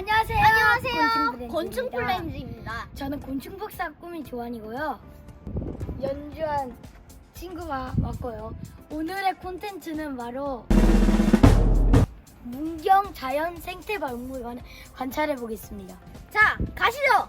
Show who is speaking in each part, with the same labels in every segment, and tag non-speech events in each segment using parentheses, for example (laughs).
Speaker 1: 안녕하세요.
Speaker 2: 안녕하세요.
Speaker 1: 곤충. 플레임즈입니다. 저는 곤충 박사 꿈이 조한이고요. 연주한 친구가 왔고요. 오늘의 콘텐츠는 바로 문경 자연 생태 박물관을 관찰해 보겠습니다.
Speaker 2: 자, 가시죠.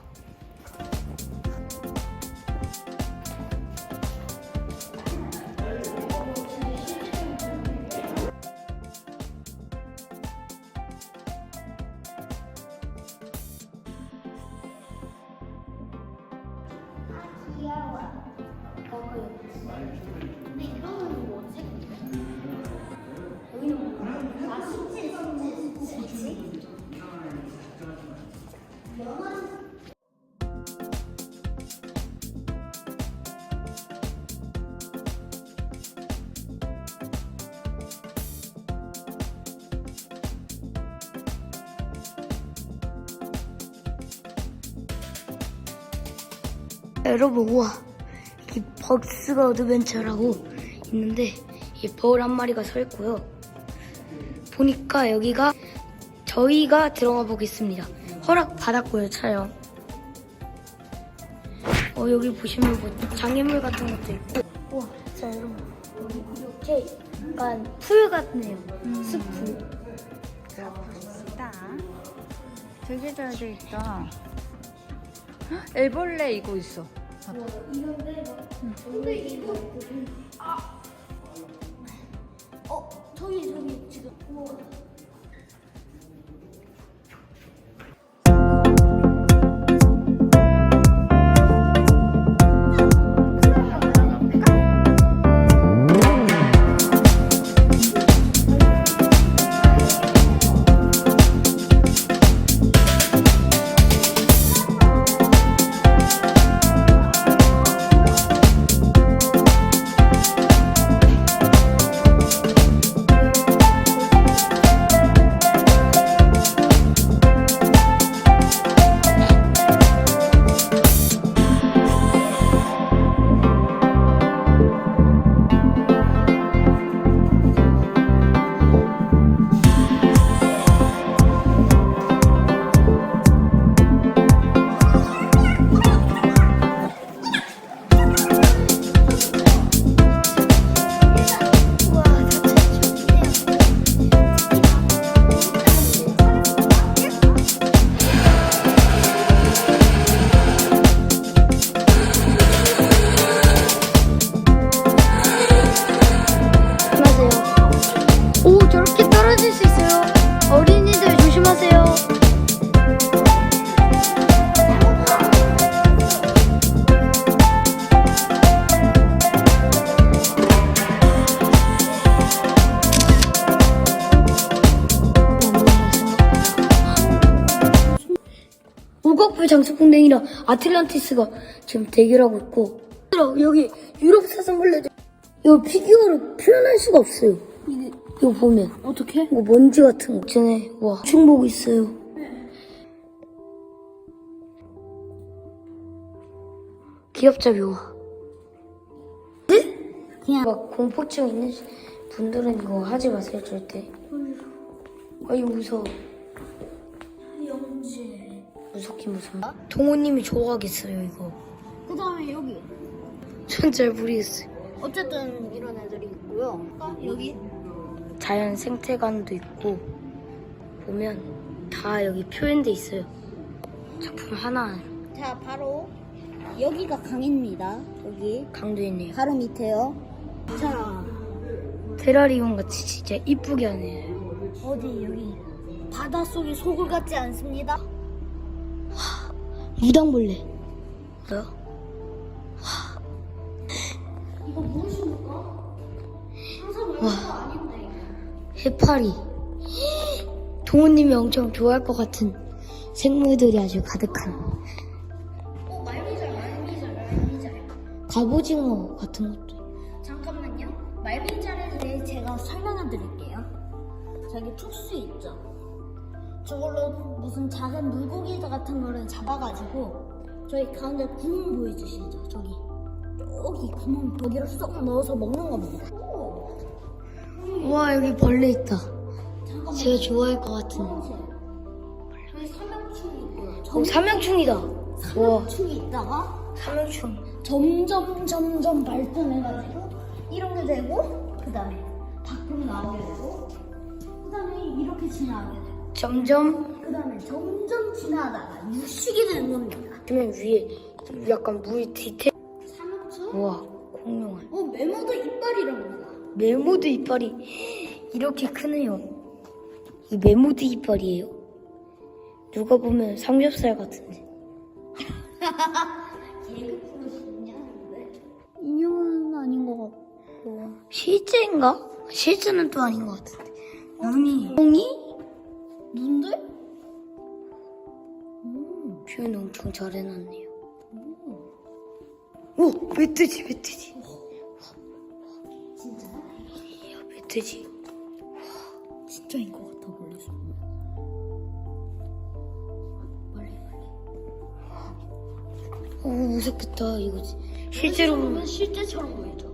Speaker 2: 근데 이거는 뭐 색? 여기는 뭐? 아, 수치, 수치, 수치.
Speaker 1: 여러분 우와 이 벅스가 어드벤처라고 있는데 이 벌 한 마리가 서 있고요. 보니까 여기가 저희가 들어가 보겠습니다. 허락 받았고요 촬영. 어 여기 보시면 뭐 장애물 같은 것도 있고 우와 자 여러분 이렇게 약간 풀 같네요. 숲풀.
Speaker 3: 있다. 되게 잘 돼 있다. 헉, 애벌레 이거 있어.
Speaker 1: 이런데 막 근데 이거 아 어, 저기 저기 지금. 우와, 우거풀 장수풍뎅이랑 아틀란티스가 지금 대결하고 있고 여기 유럽 사슴 벌레도 이거 피규어로 표현할 수가 없어요. 이거 보면.
Speaker 2: 어떻게?
Speaker 1: 이거 먼지 같은 거. 있잖아요 와 충 보고 있어요. 귀엽죠 묘
Speaker 2: 그냥
Speaker 1: 막 공포증 있는 분들은 이거 하지 마세요 절대. 아이 무서워.
Speaker 2: 영재.
Speaker 1: 무섭긴 무서워 동호님이 좋아하겠어요 이거
Speaker 2: 그 다음에 여기.
Speaker 1: 전 잘 모르겠어요
Speaker 2: 어쨌든 이런 애들이 있고요. 아, 여기.
Speaker 1: 자연 생태관도 있고 보면 다 여기 표현돼 있어요 작품 하나
Speaker 2: 자, 바로 여기가 강입니다. 여기.
Speaker 1: 강도 있네요
Speaker 2: 바로 밑에요. 자,
Speaker 1: 테라리움 같이 진짜 이쁘게 하네요
Speaker 2: 어디 여기. 바닷속이 소굴 같지 않습니다.
Speaker 1: 무당벌레 뭐야?
Speaker 2: 이거 무엇입니까? 항상 말도 아닌데.
Speaker 1: 해파리 동호님이 엄청 좋아할 것 같은 생물들이 아주 가득한
Speaker 2: 어, 말미잘, 말미잘, 말미잘.
Speaker 1: 갑오징어 같은 것도
Speaker 2: 잠깐만요. 말미잘에 대해 제가 설명해 드릴게요. 저기 툭수 있죠? 저걸로 무슨 작은 물고기 같은 거를 잡아가지고 저희 가운데 구멍 보여주시죠? 저기. 저기 구멍 거기로 쏙 넣어서 먹는 겁니다.
Speaker 1: 우와 여기 벌레 있다
Speaker 2: 잠깐만.
Speaker 1: 제가 좋아할 것 같은
Speaker 2: 보세요. 여기 삼형충이 있고요.
Speaker 1: 오, 삼형충이다. 와,
Speaker 2: 삼형충이 있다가
Speaker 1: 삼형충.
Speaker 2: 점점 점점 발전해가지고 이런 게 되고 그 다음에 밖으로 나오게 되고 그 다음에 이렇게 지나가게
Speaker 1: 점점
Speaker 2: 그 다음에 점점 지나다가 육식이 되는 겁니다.
Speaker 1: 그러면 위에 약간 물 디테일.
Speaker 2: 삼형충?
Speaker 1: 우와, 공룡알.
Speaker 2: 어 메모도 이빨이라고 합니다.
Speaker 1: 메모드 이빨이 이렇게 크네요. 이 메모드 이빨이에요. 누가 보면 삼겹살 같은데. (laughs)
Speaker 2: 프로시냐 하는데 인형은 아닌 것 같고
Speaker 1: 실제인가? 실제는 또 아닌 것 같은데. 눈이. 똥이?
Speaker 2: 눈들?
Speaker 1: 표현 엄청 잘 해놨네요. 오, 멧돼지, 멧돼지.
Speaker 2: 진짜?
Speaker 1: 야, 멧돼지.
Speaker 2: 진짜인 것 같아 보여서 빨리 빨리
Speaker 1: 오, 무섭겠다, 이거. 실제로
Speaker 2: 보면 실제처럼 보이죠?